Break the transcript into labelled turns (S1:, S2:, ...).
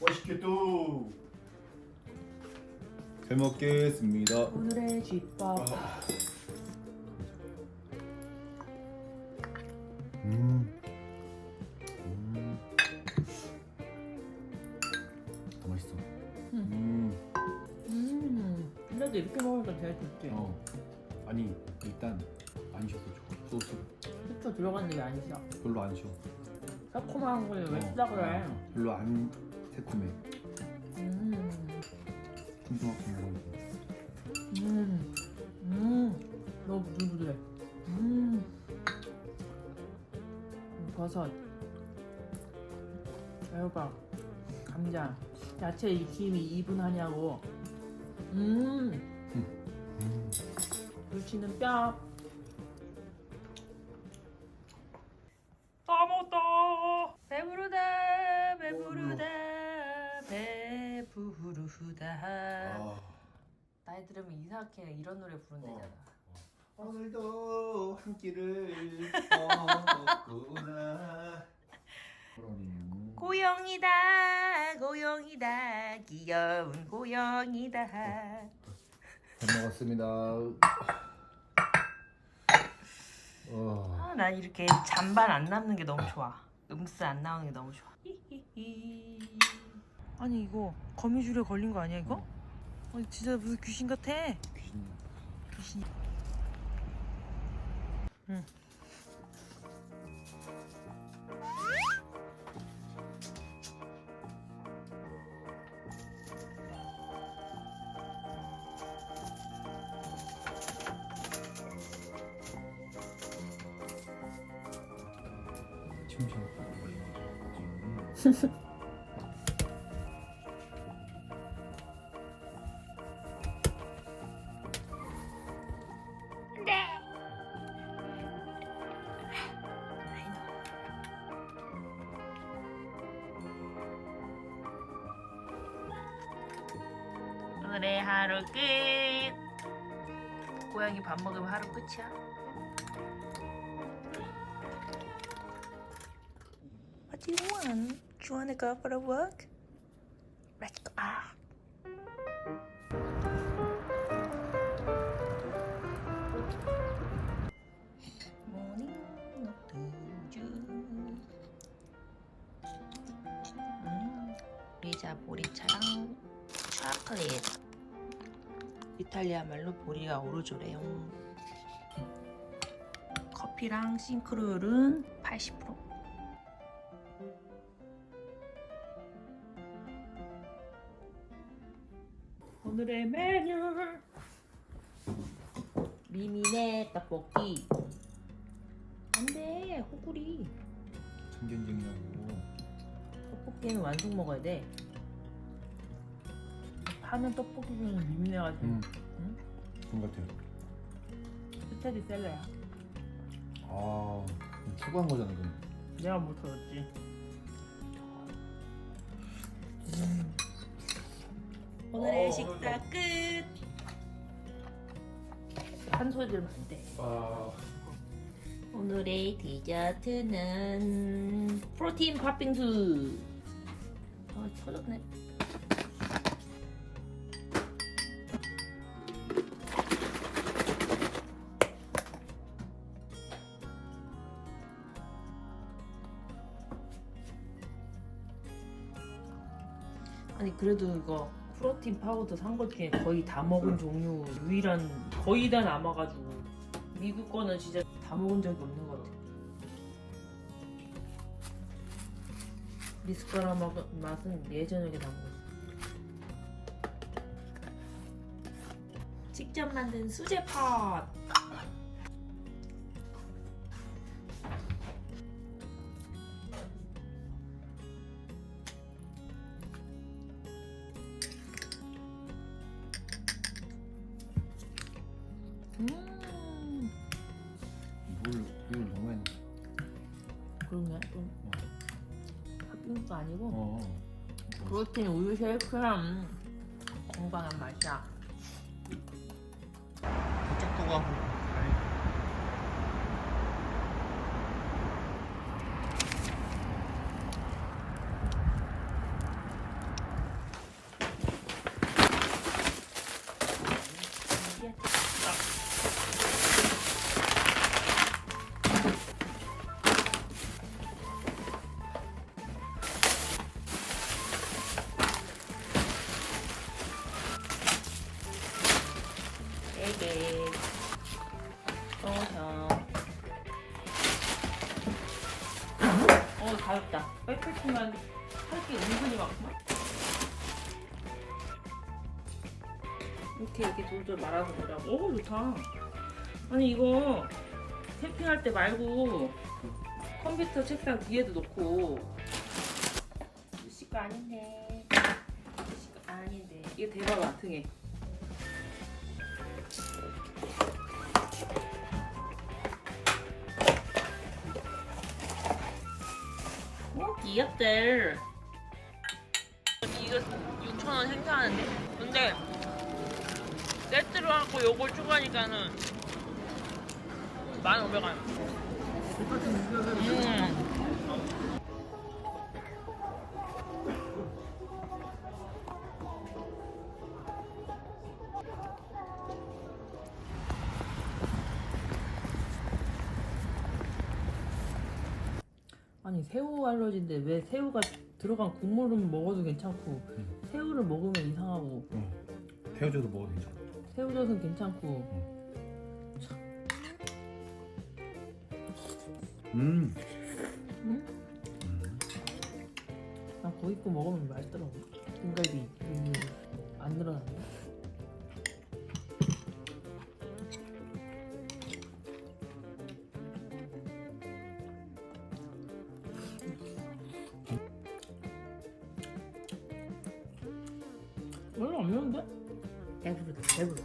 S1: 맛있겠다. 잘 먹겠습니다.
S2: 오늘의 쥐밥.
S1: 음. 음. 더 맛있어. 음.
S2: 음. 근데도 이렇게 먹으니까 제일 좋지.
S1: 어. 아니 일단 안 좋아. 소스
S2: 후추 들어갔는데 왜안 써?
S1: 별로 안 쉬어.
S2: 새콤한 걸왜
S1: 어,
S2: 쓰다 그래?
S1: 어, 별로 안 새콤해.
S2: 음.
S1: 큼큼하게 먹어야
S2: 음. 음. 너무 부들부들해. 음. 음, 버섯. 애호박. 감자. 야채 익힘이 이분하냐고. 음.
S1: 음.
S2: 물치는 뼈. 이상하게 이런 노래 부른다잖아.
S1: 오늘도 한 끼를 먹었구나.
S2: 고영이다, 고영이다, 귀여운 고영이다.
S1: 잘 먹었습니다. 어.
S2: 아, 난 이렇게 잔반 안 남는 게 너무 좋아. 음스 안 나오는 게 너무 좋아. 히히히. 아니 이거 거미줄에 걸린 거 아니야 이거? 어, 진짜 무슨 귀신 같아.
S1: 귀신.
S2: 귀신. 응.
S1: 침실.
S2: 오늘의 하루 끝. 고양이 밥 먹으면 하루 끝이야. What do you want? Do you want to go for a walk? Let's go. Ah. 음, 리자 보리차랑 초콜릿. 이탈리아 말로 보리가 오르조래요. 커피랑 싱크로율은 80%. 오늘의 메뉴 미미네 떡볶이 안돼 호구리
S1: 참견쟁이라고.
S2: 떡볶이는 완숙 먹어야 돼 파는 떡볶이는 미미네가지고
S1: 음.
S2: 응?
S1: 그런 것 같아요.
S2: 스테디 셀러야
S1: 아, 추가한 거잖아, 이건.
S2: 내가 못 들었지 오늘의
S1: 어,
S2: 식사 끝. 한 소리 들으면 안 돼.
S1: 아,
S2: 오늘의 디저트는 프로틴 팥빙수. 아, 터졌네. 아니 그래도 이거 프로틴 파우더 산 것 중에 거의 다 먹은 종류 유일한 거의 다 남아가지고 미국 거는 진짜 다 먹은 적이 없는 것 같아. 미숫가라 맛- 맛은 예전에 다 먹었어. 직접 만든 수제 팥. 아니고
S1: 어.
S2: 프로틴 우유 쉐이크랑 건강한 맛이야.
S1: 도착도 가고.
S2: 있으면 할게 은근히 많구만. 이렇게 이렇게 돌돌 말아서 넣으라고. 오 좋다. 아니 이거 캠핑할 때 말고 컴퓨터 책상 뒤에도 놓고 시가 아닌데 시가 아닌데 이게 대박 아등해 귀엽들. 이거 6,000원 행사하는데. 근데 세트로 하고 요걸 추가하니까는 1,500원. 음. 아니 새우 알러지인데 왜 새우가 들어간 국물은 먹어도 괜찮고 새우를 먹으면 이상하고
S1: 어. 태워줘도 먹어도 괜찮아.
S2: 새우젓은 괜찮고
S1: 음.
S2: 응?
S1: 음.
S2: 난 고기 구 먹으면 맛있더라고 등갈비 음, 안 늘어나네 별로 안 매운데? 배부르다 배부르